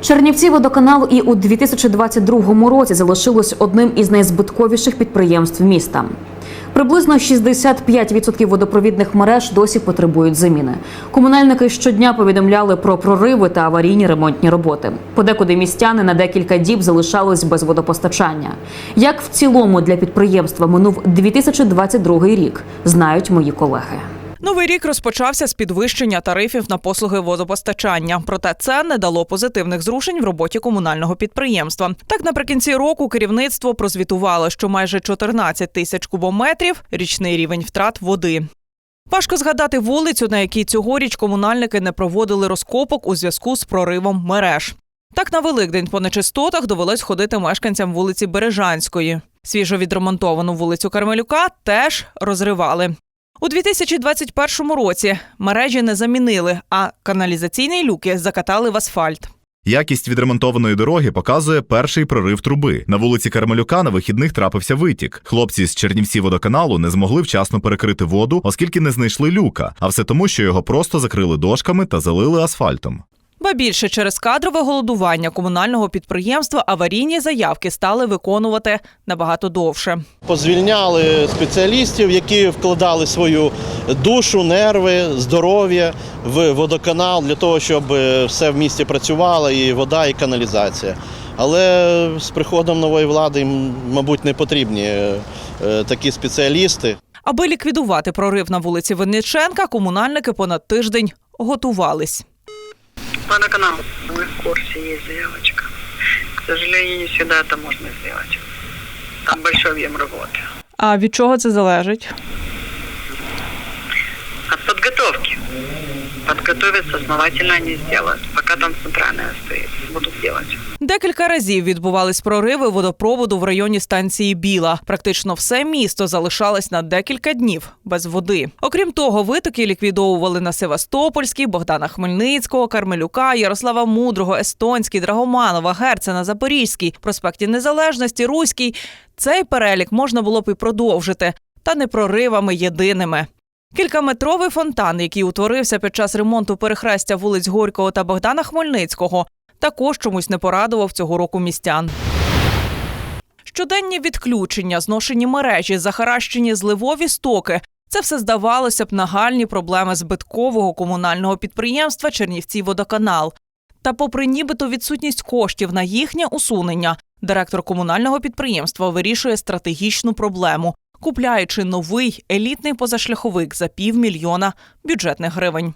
Чернівці водоканал і у 2022 році залишилось одним із найзбитковіших підприємств міста. Приблизно 65% водопровідних мереж досі потребують заміни. Комунальники щодня повідомляли про прориви та аварійні ремонтні роботи. Подекуди містяни на декілька діб залишались без водопостачання. Як в цілому для підприємства минув 2022 рік, знають мої колеги. Новий рік розпочався з підвищення тарифів на послуги водопостачання. Проте це не дало позитивних зрушень в роботі комунального підприємства. Так, наприкінці року керівництво прозвітувало, що майже 14 тисяч кубометрів річний рівень втрат води. Важко згадати вулицю, на якій цьогоріч комунальники не проводили розкопок у зв'язку з проривом мереж. Так на Великдень по нечистотах довелось ходити мешканцям вулиці Бережанської. Свіжо відремонтовану вулицю Кармелюка теж розривали. У 2021 році мережі не замінили, а каналізаційні люки закатали в асфальт. Якість відремонтованої дороги показує перший прорив труби. На вулиці Кармелюка на вихідних трапився витік. Хлопці з Чернівці водоканалу не змогли вчасно перекрити воду, оскільки не знайшли люка, а все тому, що його просто закрили дошками та залили асфальтом. Ба більше через кадрове голодування комунального підприємства аварійні заявки стали виконувати набагато довше. Позвільняли спеціалістів, які вкладали свою душу, нерви, здоров'я в водоканал для того, щоб е, все в місті працювало, і вода, і каналізація. Але з приходом нової влади, мабуть, не потрібні е, е, такі спеціалісти. Аби ліквідувати прорив на вулиці Винниченка, комунальники понад тиждень готувались. Водоканал. Мы в курсе есть заявочка. К сожалению, не всегда это можно сделать. Там большой объем работы. А від чого це залежить? Подготовиться основательно они сделают. Пока там центральная стоит. Будут делать. Декілька разів відбувались прориви водопроводу в районі станції Біла. Практично все місто залишалось на декілька днів без води. Окрім того, витоки ліквідовували на Севастопольській, Богдана Хмельницького, Кармелюка, Ярослава Мудрого, Естонський, Драгоманова, Герцена, Запорізький, проспекті Незалежності, Руський. Цей перелік можна було б і продовжити, та не проривами єдиними. Кількаметровий фонтан, який утворився під час ремонту перехрестя вулиць Горького та Богдана Хмельницького, також чомусь не порадував цього року містян. Щоденні відключення, зношені мережі, захаращені зливові стоки. Це все здавалося б нагальні проблеми збиткового комунального підприємства Чернівці Водоканал. Та, попри нібито відсутність коштів на їхнє усунення, директор комунального підприємства вирішує стратегічну проблему, купляючи новий елітний позашляховик за півмільйона бюджетних гривень.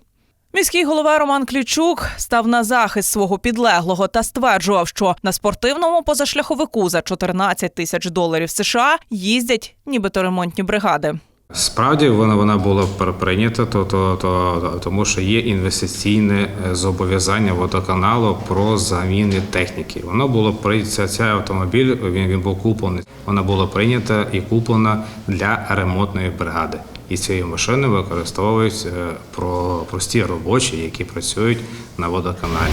Міський голова Роман Клічук став на захист свого підлеглого та стверджував, що на спортивному позашляховику за 14 тисяч доларів США їздять нібито ремонтні бригади. Справді вона вона була прийнята, то, то, то, тому що є інвестиційне е, зобов'язання водоканалу про заміни техніки. Воно було прийнято, цей автомобіль він, він був куплений. Вона була прийнята і куплена для ремонтної бригади. І цією машиною використовують е, про прості робочі, які працюють на водоканалі.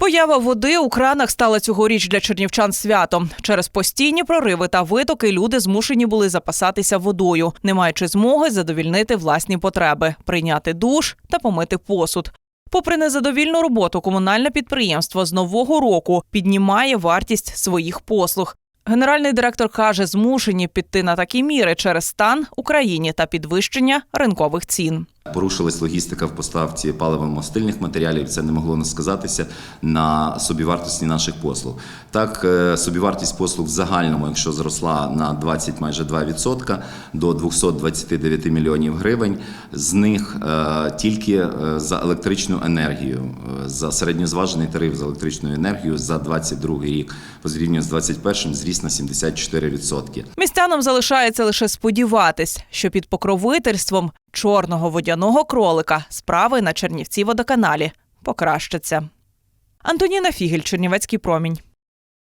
Поява води у кранах стала цьогоріч для чернівчан святом. Через постійні прориви та витоки люди змушені були запасатися водою, не маючи змоги задовільнити власні потреби, прийняти душ та помити посуд. Попри незадовільну роботу, комунальне підприємство з нового року піднімає вартість своїх послуг. Генеральний директор каже, змушені піти на такі міри через стан Україні та підвищення ринкових цін. Порушилась логістика в поставці паливо-мастильних матеріалів. Це не могло не сказатися на собівартості наших послуг. Так, е, собівартість послуг в загальному, якщо зросла на 20 майже 2% до 229 мільйонів гривень, з них е, тільки е, за електричну енергію, за середньозважений тариф за електричну енергію за 22 рік по з 21 зріс на 74%. Містянам залишається лише сподіватись, що під покровительством чорного водяного кролика справи на Чернівці водоканалі покращаться. Антоніна Фігель, Чернівецький промінь.